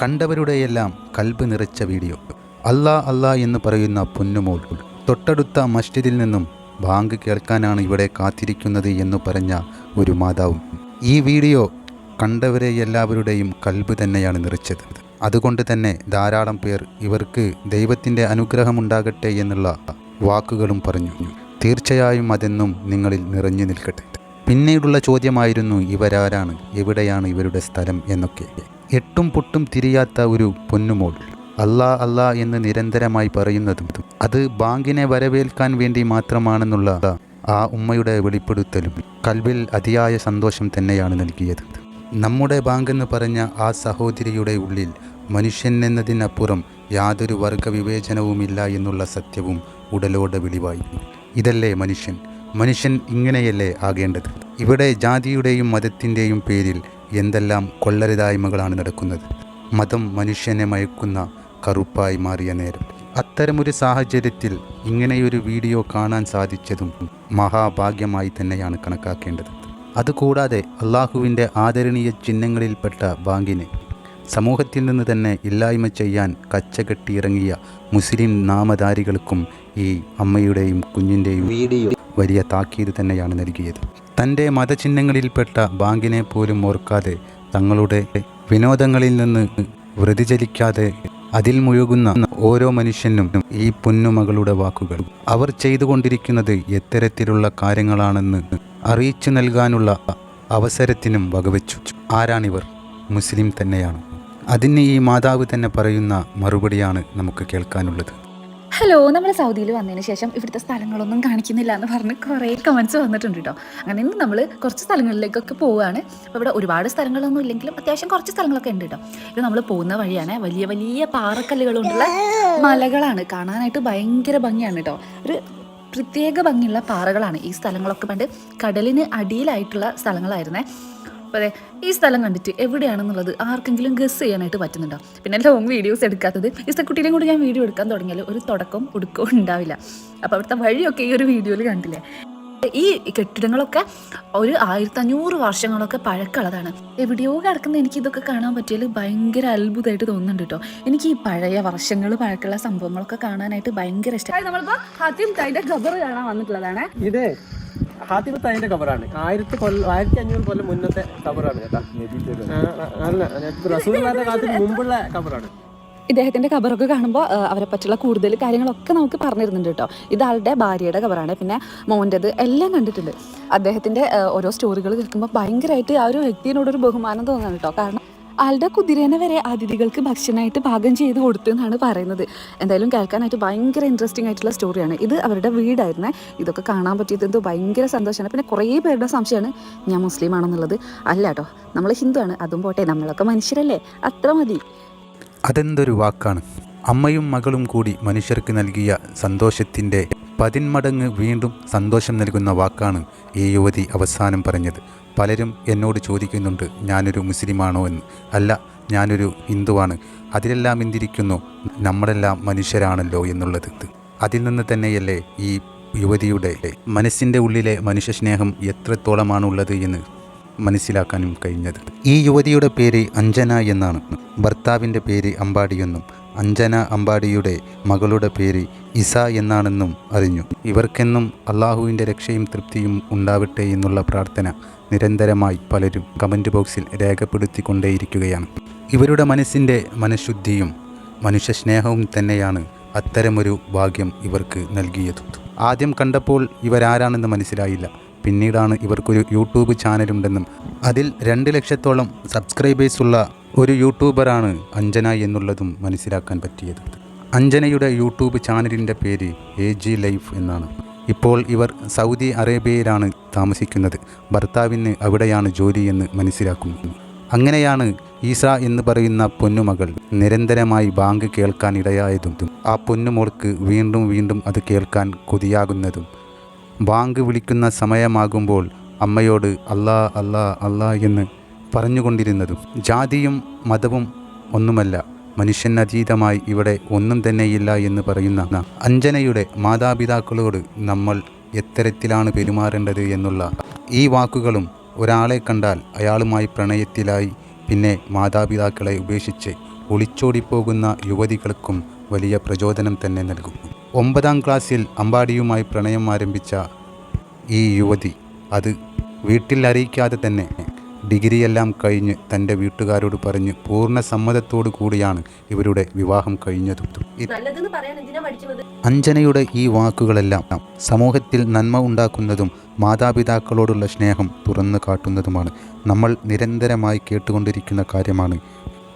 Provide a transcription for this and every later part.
കണ്ടവരുടെയെല്ലാം കൽബ് നിറച്ച വീഡിയോ. അല്ലാ അല്ലാ എന്ന് പറയുന്ന പൊന്നുമോൾ. തൊട്ടടുത്ത മസ്ജിദിൽ നിന്നും ബാങ്ക് കേൾക്കാനാണ് ഇവിടെ കാത്തിരിക്കുന്നത് എന്ന് പറഞ്ഞ ഒരു മാതാവും. ഈ വീഡിയോ കണ്ടവരെ എല്ലാവരുടെയും കൽബ് തന്നെയാണ് നിറച്ചത്. അതുകൊണ്ട് തന്നെ ധാരാളം പേർ ഇവർക്ക് ദൈവത്തിന്റെ അനുഗ്രഹമുണ്ടാകട്ടെ എന്നുള്ള വാക്കുകളും പറഞ്ഞു. തീർച്ചയായും അതെന്നും നിങ്ങളിൽ നിറഞ്ഞു നിൽക്കട്ടെ. പിന്നീടുള്ള ചോദ്യമായിരുന്നു ഇവരാരാണ് എവിടെയാണ് ഇവരുടെ സ്ഥലം എന്നൊക്കെ. എട്ടും പൊട്ടും തിരിയാത്ത ഒരു പൊന്നുമോൾ. അല്ലാ അല്ലാ എന്ന് നിരന്തരമായി പറയുന്നതും അത് ബാങ്കിനെ വരവേൽക്കാൻ വേണ്ടി മാത്രമാണെന്നുള്ള ആ ഉമ്മയുടെ വെളിപ്പെടുത്തലും കൽവിൽ അതിയായ സന്തോഷം തന്നെയാണ് നൽകിയത്. നമ്മുടെ ബാങ്ക് എന്ന് പറഞ്ഞ ആ സഹോദരിയുടെ ഉള്ളിൽ മനുഷ്യൻ എന്നതിനപ്പുറം യാതൊരു വർഗ വിവേചനവുമില്ല എന്നുള്ള സത്യവും ഉടലോടെ വെളിവായി. ഇതല്ലേ മനുഷ്യൻ? മനുഷ്യൻ ഇങ്ങനെയല്ലേ ആകേണ്ടത്? ഇവിടെ ജാതിയുടെയും മതത്തിന്റെയും പേരിൽ എന്തെല്ലാം കൊള്ളരുതായ്മകളാണ് നടക്കുന്നത്? മതം മനുഷ്യനെ മയക്കുന്ന കറുപ്പായി മാറിയ നേരം. അത്തരമൊരു സാഹചര്യത്തിൽ ഇങ്ങനെയൊരു വീഡിയോ കാണാൻ സാധിച്ചതും മഹാഭാഗ്യമായി തന്നെയാണ് കണക്കാക്കേണ്ടത്. അതുകൂടാതെ അള്ളാഹുവിന്റെ ആദരണീയ ചിഹ്നങ്ങളിൽപ്പെട്ട ബാങ്കിനെ സമൂഹത്തിൽ നിന്ന് തന്നെ ഇല്ലായ്മ ചെയ്യാൻ കച്ചകെട്ടിയിറങ്ങിയ മുസ്ലിം നാമധാരികൾക്കും ഈ അമ്മയുടെയും കുഞ്ഞിന്റെയും വീഡിയോ വലിയ താക്കീത് തന്നെയാണ് നൽകിയത്. തന്റെ മതചിഹ്നങ്ങളിൽപ്പെട്ട ബാങ്കിനെ പോലും ഓർക്കാതെ തങ്ങളുടെ വിനോദങ്ങളിൽ നിന്ന് വ്യതിചലിക്കാതെ അതിൽ മുഴുകുന്ന ഓരോ മനുഷ്യനും ഈ പൊന്നുമകളുടെ വാക്കുകൾ. അവർ ചെയ്തുകൊണ്ടിരിക്കുന്നത് എത്തരത്തിലുള്ള കാര്യങ്ങളാണെന്ന് അറിയിച്ചു നൽകാനുള്ള അവസരത്തിനും വകവെച്ചു. ആരാണിവർ? മുസ്ലിം തന്നെയാണ്. അതിന് ഈ മാതാവ് തന്നെ പറയുന്ന മറുപടിയാണ് നമുക്ക് കേൾക്കാനുള്ളത്. ഹലോ നമ്മൾ സൗദിയിൽ വന്നതിന് ശേഷം ഇവിടുത്തെ സ്ഥലങ്ങളൊന്നും കാണിക്കുന്നില്ല എന്ന് പറഞ്ഞ് കുറേ കമൻസ് വന്നിട്ടുണ്ട് കേട്ടോ അങ്ങനെ ഇന്ന് നമ്മൾ കുറച്ച് സ്ഥലങ്ങളിലേക്കൊക്കെ പോവുകയാണ്. അപ്പോൾ ഇവിടെ ഒരുപാട് സ്ഥലങ്ങളൊന്നും ഇല്ലെങ്കിലും അത്യാവശ്യം കുറച്ച് സ്ഥലങ്ങളൊക്കെ ഉണ്ട് കേട്ടോ ഇത് നമ്മൾ പോകുന്ന വഴിയാണ്. വലിയ വലിയ പാറക്കല്ലുകളുള്ള മലകളാണ്. കാണാനായിട്ട് ഭയങ്കര ഭംഗിയാണ് കേട്ടോ ഒരു പ്രത്യേക ഭംഗിയുള്ള പാറകളാണ് ഈ സ്ഥലങ്ങളൊക്കെ പണ്ട് കടലിന് അടിയിലായിട്ടുള്ള സ്ഥലങ്ങളായിരുന്നേ. അപ്പോൾ ഈ സ്ഥലം കണ്ടിട്ട് എവിടെയാണെന്നുള്ളത് ആർക്കെങ്കിലും ഗസ് ചെയ്യാനായിട്ട് പറ്റുന്നുണ്ടോ? പിന്നെ ലോങ് വീഡിയോസ് എടുക്കാത്തത്. ഇസക്കുട്ടീനെയും കൂടി ഞാൻ വീഡിയോ എടുക്കാൻ തുടങ്ങിയാൽ ഒരു തുടക്കം ഒടുക്കവും ഉണ്ടാവില്ല. അപ്പോൾ അവിടുത്തെ വഴിയൊക്കെ ഈ ഒരു വീഡിയോയിൽ കണ്ടില്ലേ? ഈ കെട്ടിടങ്ങളൊക്കെ ഒരു ആയിരത്തഞ്ഞൂറ് വർഷങ്ങളൊക്കെ പഴക്കമുള്ളതാണ്. എവിടെയോ കിടക്കുന്ന എനിക്ക് ഇതൊക്കെ കാണാൻ പറ്റിയാൽ ഭയങ്കര അത്ഭുതമായിട്ട് തോന്നുന്നുണ്ട് കേട്ടോ. എനിക്ക് ഈ പഴയ വർഷങ്ങൾ പഴക്കമുള്ള സംഭവങ്ങളൊക്കെ കാണാനായിട്ട് ഭയങ്കര ഇഷ്ടമാണ് നമ്മളിപ്പോൾ ആദ്യം ഖബർ കാണാൻ വന്നിട്ടുള്ളതാണ്. ഇത്. ഹാത്തിമത്ത് അതിന്റെ കവറാണ് ആയിരത്തി കൊല്ലം ആയിരത്തി അഞ്ഞൂറ് കൊല്ലം മുന്നത്തെ കബറാണ് കേട്ടാ. അല്ല റസൂലിന്റെ കാലത്തിന് മുമ്പുള്ള കബറാണ് ഇദ്ദേഹത്തിന്റെ കബറൊക്കെ കാണുമ്പോൾ അവരെ പറ്റിയുള്ള കൂടുതൽ കാര്യങ്ങളൊക്കെ നമുക്ക് പറഞ്ഞിരുന്നുണ്ട് കേട്ടോ. ഇത് ആളുടെ ഭാര്യയുടെ കബറാണ് പിന്നെ മോന്റെത് എല്ലാം കണ്ടിട്ടുണ്ട്. അദ്ദേഹത്തിന്റെ ഓരോ സ്റ്റോറികൾ കേൾക്കുമ്പോൾ ഭയങ്കരമായിട്ട് ആ ഒരു വ്യക്തിയോടൊരു ബഹുമാനം തോന്നുന്നു കേട്ടോ. കാരണം ആളുടെ കുതിരേനെ വരെ അതിഥികൾക്ക് ഭക്ഷണമായിട്ട് പാകം ചെയ്ത് കൊടുത്തു എന്നാണ് പറയുന്നത്. എന്തായാലും കേൾക്കാനായിട്ട് ഭയങ്കര ഇൻട്രസ്റ്റിംഗ് ആയിട്ടുള്ള സ്റ്റോറിയാണ് ഇത് അവരുടെ വീടായിരുന്നേ. ഇതൊക്കെ കാണാൻ പറ്റിയത് എന്തോ ഭയങ്കര സന്തോഷമാണ്. പിന്നെ കുറേ പേരുടെ സംശയമാണ് ഞാൻ മുസ്ലിം ആണെന്നുള്ളത്? അല്ല കേട്ടോ നമ്മൾ ഹിന്ദു ആണ്. അതും പോട്ടെ നമ്മളൊക്കെ മനുഷ്യരല്ലേ? അത്ര മതി. അതെന്തൊരു വാക്കാണ്? അമ്മയും മകളും കൂടി മനുഷ്യർക്ക് നൽകിയ സന്തോഷത്തിന്റെ പതിന്മടങ്ങ് വീണ്ടും സന്തോഷം നൽകുന്ന വാക്കാണ് ഈ യുവതി അവസാനം പറഞ്ഞത്. പലരും എന്നോട് ചോദിക്കുന്നുണ്ട് ഞാനൊരു മുസ്ലിമാണോ എന്ന്. അല്ല ഞാനൊരു ഹിന്ദുവാണ്. അതിലെല്ലാം എന്തിരിക്കുന്നു? നമ്മളെല്ലാം മനുഷ്യരാണല്ലോ എന്നുള്ളത്. അതിൽ നിന്ന് തന്നെയല്ലേ ഈ യുവതിയുടെ മനസ്സിന്റെ ഉള്ളിലെ മനുഷ്യസ്നേഹം എത്രത്തോളമാണുള്ളത് എന്ന് മനസ്സിലാക്കാനും കഴിഞ്ഞത്. ഈ യുവതിയുടെ പേര് അഞ്ജന എന്നാണ്. ഭർത്താവിന്റെ പേര് അമ്പാടിയെന്നും അഞ്ജന അമ്പാടിയുടെ മകളുടെ പേര് ഇസ എന്നാണെന്നും അറിഞ്ഞു. ഇവർക്കെന്നും അള്ളാഹുവിന്റെ രക്ഷയും തൃപ്തിയും ഉണ്ടാവട്ടെ എന്നുള്ള പ്രാർത്ഥന നിരന്തരമായി പലരും കമന്റ് ബോക്സിൽ രേഖപ്പെടുത്തിക്കൊണ്ടേയിരിക്കുകയാണ്. ഇവരുടെ മനസ്സിന്റെ മനഃശുദ്ധിയും മനുഷ്യസ്നേഹവും തന്നെയാണ് അത്തരമൊരു ഭാഗ്യം ഇവർക്ക് നൽകിയത്. ആദ്യം കണ്ടപ്പോൾ ഇവരാരാണെന്ന് മനസ്സിലായില്ല. പിന്നീടാണ് ഇവർക്കൊരു യൂട്യൂബ് ചാനലുണ്ടെന്നും അതിൽ രണ്ട് ലക്ഷത്തോളം സബ്സ്ക്രൈബേഴ്സ് ഉള്ള ഒരു യൂട്യൂബറാണ് അഞ്ജന എന്നുള്ളതും മനസ്സിലാക്കാൻ പറ്റിയത്. അഞ്ജനയുടെ യൂട്യൂബ് ചാനലിന്റെ പേര് എ ജി ലൈഫ് എന്നാണ്. ഇപ്പോൾ ഇവർ സൗദി അറേബ്യയിലാണ് താമസിക്കുന്നത്. ഭർത്താവിന് അവിടെയാണ് ജോലിയെന്ന് മനസ്സിലാക്കുന്നു. അങ്ങനെയാണ് ഈസ എന്ന് പറയുന്ന പൊന്നുമകൾ നിരന്തരമായി ബാങ്ക് കേൾക്കാൻ ഇടയായതും ആ പൊന്നുമോൾക്ക് വീണ്ടും വീണ്ടും അത് കേൾക്കാൻ കൊതിയാകുന്നതും ബാങ്ക് വിളിക്കുന്ന സമയമാകുമ്പോൾ അമ്മയോട് അല്ലാ അല്ലാ അല്ലാ എന്ന് പറഞ്ഞുകൊണ്ടിരുന്നതും ജാതിയും മതവും ഒന്നുമല്ല മനുഷ്യനതീതമായി ഇവിടെ ഒന്നും തന്നെയില്ല എന്ന് പറയുന്ന അഞ്ജനയുടെ മാതാപിതാക്കളോട് നമ്മൾ എത്തരത്തിലാണ് പെരുമാറേണ്ടത് എന്നുള്ള ഈ വാക്കുകളും ഒരാളെ കണ്ടാൽ അയാളുമായി പ്രണയത്തിലായി പിന്നെ മാതാപിതാക്കളെ ഉപേക്ഷിച്ച് ഒളിച്ചോടിപ്പോകുന്ന യുവതികൾക്കും വലിയ പ്രചോദനം തന്നെ നൽകും. ഒമ്പതാം ക്ലാസ്സിൽ അമ്പാടിയുമായി പ്രണയം ആരംഭിച്ച ഈ യുവതി അത് വീട്ടിൽ അറിയിക്കാതെ തന്നെ ഡിഗ്രിയെല്ലാം കഴിഞ്ഞ് തന്റെ വീട്ടുകാരോട് പറഞ്ഞ് പൂർണ സമ്മതത്തോടു കൂടിയാണ് ഇവരുടെ വിവാഹം കഴിഞ്ഞതും. അഞ്ജനയുടെ ഈ വാക്കുകളെല്ലാം സമൂഹത്തിൽ നന്മ ഉണ്ടാക്കുന്നതും മാതാപിതാക്കളോടുള്ള സ്നേഹം തുറന്നു കാട്ടുന്നതുമാണ്. നമ്മൾ നിരന്തരമായി കേട്ടുകൊണ്ടിരിക്കുന്ന കാര്യമാണ്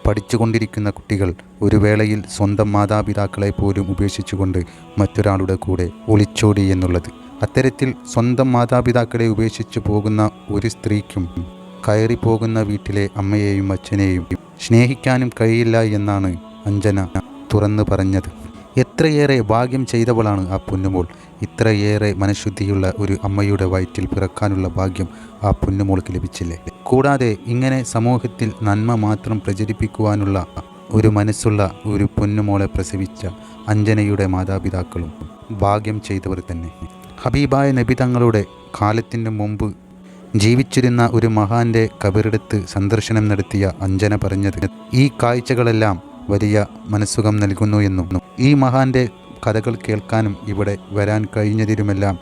പഠിച്ചുകൊണ്ടിരിക്കുന്ന കുട്ടികൾ ഒരു വേളയിൽ സ്വന്തം മാതാപിതാക്കളെ പോലും ഉപേക്ഷിച്ചുകൊണ്ട് മറ്റൊരാളുടെ കൂടെ ഒളിച്ചോടി എന്നുള്ളത്. അത്തരത്തിൽ സ്വന്തം മാതാപിതാക്കളെ ഉപേക്ഷിച്ചു പോകുന്ന ഒരു സ്ത്രീക്കും കയറിപ്പോകുന്ന വീട്ടിലെ അമ്മയെയും അച്ഛനെയും സ്നേഹിക്കാനും കഴിയില്ല എന്നാണ് അഞ്ജന തുറന്നു പറഞ്ഞത്. എത്രയേറെ ഭാഗ്യം ചെയ്തവളാണ് ആ പൊന്നുമോൾ. ഇത്രയേറെ മനഃശുദ്ധിയുള്ള ഒരു അമ്മയുടെ വയറ്റിൽ പിറക്കാനുള്ള ഭാഗ്യം ആ പൊന്നുമോൾക്ക് ലഭിച്ചില്ലേ? കൂടാതെ ഇങ്ങനെ സമൂഹത്തിൽ നന്മ മാത്രം പ്രചരിപ്പിക്കുവാനുള്ള ഒരു മനസ്സുള്ള ഒരു പൊന്നുമോളെ പ്രസവിച്ച അഞ്ജനയുടെ മാതാപിതാക്കളും ഭാഗ്യം ചെയ്തവർ തന്നെ. ഹബീബായ നബി തങ്ങളുടെ കാലത്തിന് മുമ്പ് ജീവിച്ചിരുന്ന ഒരു മഹാന്റെ കബറിടത്ത് സന്ദർശനം നടത്തിയ അഞ്ജന പറഞ്ഞത് ഈ കാഴ്ചകളെല്ലാം വലിയ മനസ്സുഖം നൽകുന്നു എന്നും. ഈ മഹാന്റെ കഥകൾ കേൾക്കാനും ഇവിടെ വരാൻ കഴിഞ്ഞതിലുമെല്ലാം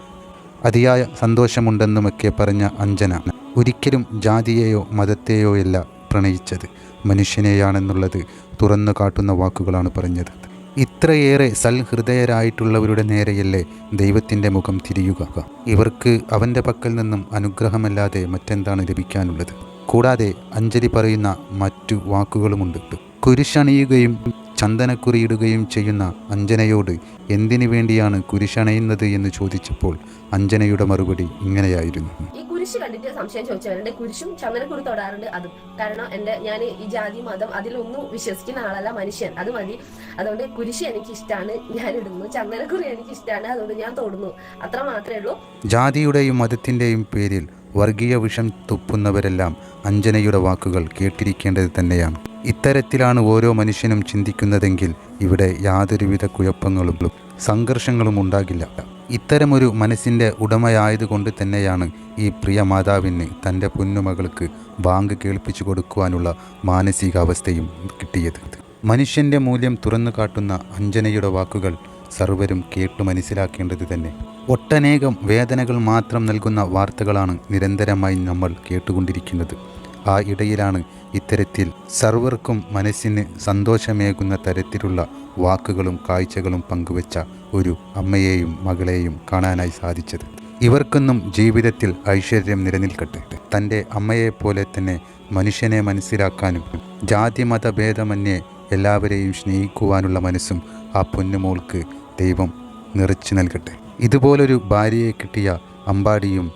അതിയായ സന്തോഷമുണ്ടെന്നുമൊക്കെ പറഞ്ഞ അഞ്ജന ഒരിക്കലും ജാതിയെയോ മതത്തെയോ അല്ല പ്രണയിച്ചത്. മനുഷ്യനെയാണെന്നുള്ളത് തുറന്നു കാട്ടുന്ന വാക്കുകളാണ് പറഞ്ഞത്. ഇത്രയേറെ സൽഹൃദയരായിട്ടുള്ളവരുടെ നേരെയല്ലേ ദൈവത്തിന്റെ മുഖം തിരിയുക. ഇവർക്ക് അവന്റെ പക്കൽ നിന്നും അനുഗ്രഹമല്ലാതെ മറ്റെന്താണ് ലഭിക്കാനുള്ളത്? കൂടാതെ അഞ്ജലി പറയുന്ന മറ്റു വാക്കുകളുമുണ്ട്. കുരിശണിയുകയും ചന്ദനക്കുറിയിടുകയും ചെയ്യുന്ന അഞ്ജനയോട് എന്തിനു വേണ്ടിയാണ് കുരിശണയുന്നത് എന്ന് ചോദിച്ചപ്പോൾ അഞ്ജനയുടെ മറുപടി ഇങ്ങനെയായിരുന്നു. ഈ കുരിശ് കണ്ടിട്ട് സംശയം ചോദിച്ചവരുണ്ട് കുരിശും ചന്ദനക്കുറി തൊടാറുണ്ട്. അതും കാരണം എന്റെ ഞാൻ ഈ ജാതി മതം അതിലൊന്നും വിശ്വസിക്കുന്ന ആളല്ല മനുഷ്യൻ. അത് മതി. അതുകൊണ്ട് കുരിശ് എനിക്ക് ഇഷ്ടമാണ് ഞാൻ ഇടുന്നു ചന്ദനക്കുറി എനിക്ക് ഇഷ്ടമാണ് അതുകൊണ്ട് ഞാൻ തൊടുന്നു. അത്ര മാത്രമേ ഉള്ളൂ. ജാതിയുടെയും മതത്തിന്റെയും പേരിൽ വർഗീയ വിഷം തുപ്പുന്നവരെല്ലാം അഞ്ജനയുടെ വാക്കുകൾ കേട്ടിരിക്കേണ്ടത് തന്നെയാണ്. ഇത്തരത്തിലാണ് ഓരോ മനുഷ്യനും ചിന്തിക്കുന്നതെങ്കിൽ ഇവിടെ യാതൊരുവിധ കുഴപ്പങ്ങളും സംഘർഷങ്ങളും ഉണ്ടാകില്ല. ഇത്തരമൊരു മനസ്സിന്റെ ഉടമയായതുകൊണ്ട് തന്നെയാണ് ഈ പ്രിയ മാതാവിന് തന്റെ പൊന്നുമകൾക്ക് ബാങ്ക് കേൾപ്പിച്ചു കൊടുക്കുവാനുള്ള മാനസികാവസ്ഥയും കിട്ടിയത്. മനുഷ്യന്റെ മൂല്യം തുറന്നു കാട്ടുന്ന അഞ്ജനയുടെ വാക്കുകൾ സർവരും കേട്ടു മനസ്സിലാക്കേണ്ടത് തന്നെ. ഒട്ടനേകം വേദനകൾ മാത്രം നൽകുന്ന വാർത്തകളാണ് നിരന്തരമായി നമ്മൾ കേട്ടുകൊണ്ടിരിക്കുന്നത്. ആ ഇടയിലാണ് ഇത്തരത്തിൽ സർവർക്കും മനസ്സിന് സന്തോഷമേകുന്ന തരത്തിലുള്ള വാക്കുകളും കാഴ്ചകളും പങ്കുവച്ച ഒരു അമ്മയെയും മകളെയും കാണാനായി സാധിച്ചത്. ഇവർക്കൊന്നും ജീവിതത്തിൽ ഐശ്വര്യം നിലനിൽക്കട്ടെ. തന്റെ അമ്മയെപ്പോലെ തന്നെ മനുഷ്യനെ മനസ്സിലാക്കാനും ജാതി മതഭേദമന്യേ എല്ലാവരെയും സ്നേഹിക്കുവാനുള്ള മനസ്സും ആ പൊന്നുമോൾക്ക് ദൈവം നിറച്ചു നൽകട്ടെ. ഇതുപോലൊരു ഭാര്യയെ കിട്ടിയ അമ്പാടിയും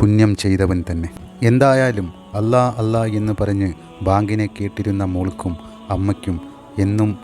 പുണ്യം ചെയ്തവൻ തന്നെ. എന്തായാലും അല്ലാ അല്ലാ എന്ന് പറഞ്ഞ് ബാങ്കിനെ കേട്ടിരുന്ന മോൾക്കും അമ്മയ്ക്കും എന്നും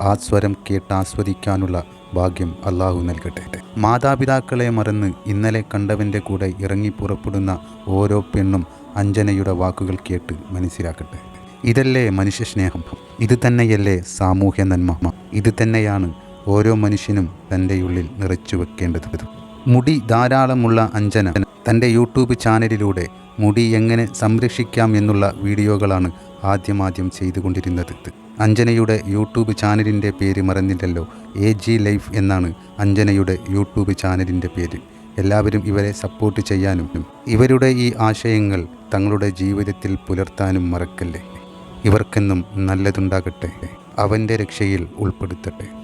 ആ സ്വരം കേട്ടാസ്വദിക്കാനുള്ള ഭാഗ്യം അള്ളാഹു നൽകട്ടെ. മാതാപിതാക്കളെ മറന്ന് ഇന്നലെ കണ്ടവന്റെ കൂടെ ഇറങ്ങി പുറപ്പെടുന്ന ഓരോ പെണ്ണും അഞ്ജനയുടെ വാക്കുകൾ കേട്ട് മനസ്സിലാക്കട്ടെ. ഇതല്ലേ മനുഷ്യസ്നേഹം ഇത് തന്നെയല്ലേ സാമൂഹ്യ നന്മ. ഇത് തന്നെയാണ് ഓരോ മനുഷ്യനും തന്റെ ഉള്ളിൽ നിറച്ചു വെക്കേണ്ടത്. മുടി ധാരാളമുള്ള അഞ്ജന തന്റെ യൂട്യൂബ് ചാനലിലൂടെ മുടി എങ്ങനെ സംരക്ഷിക്കാം എന്നുള്ള വീഡിയോകളാണ് ആദ്യമാദ്യം ചെയ്തുകൊണ്ടിരുന്നത്. അഞ്ജനയുടെ യൂട്യൂബ് ചാനലിന്റെ പേര് മറന്നില്ലല്ലോ. എ ജി ലൈഫ് എന്നാണ് അഞ്ജനയുടെ യൂട്യൂബ് ചാനലിന്റെ പേര്. എല്ലാവരും ഇവരെ സപ്പോർട്ട് ചെയ്യാനും ഇവരുടെ ഈ ആശയങ്ങൾ തങ്ങളുടെ ജീവിതത്തിൽ പുലർത്താനും മറക്കല്ലേ? ഇവർക്കെന്നും നല്ലതുണ്ടാകട്ടെ. അവന്റെ രക്ഷയിൽ ഉൾപ്പെടുത്തട്ടെ.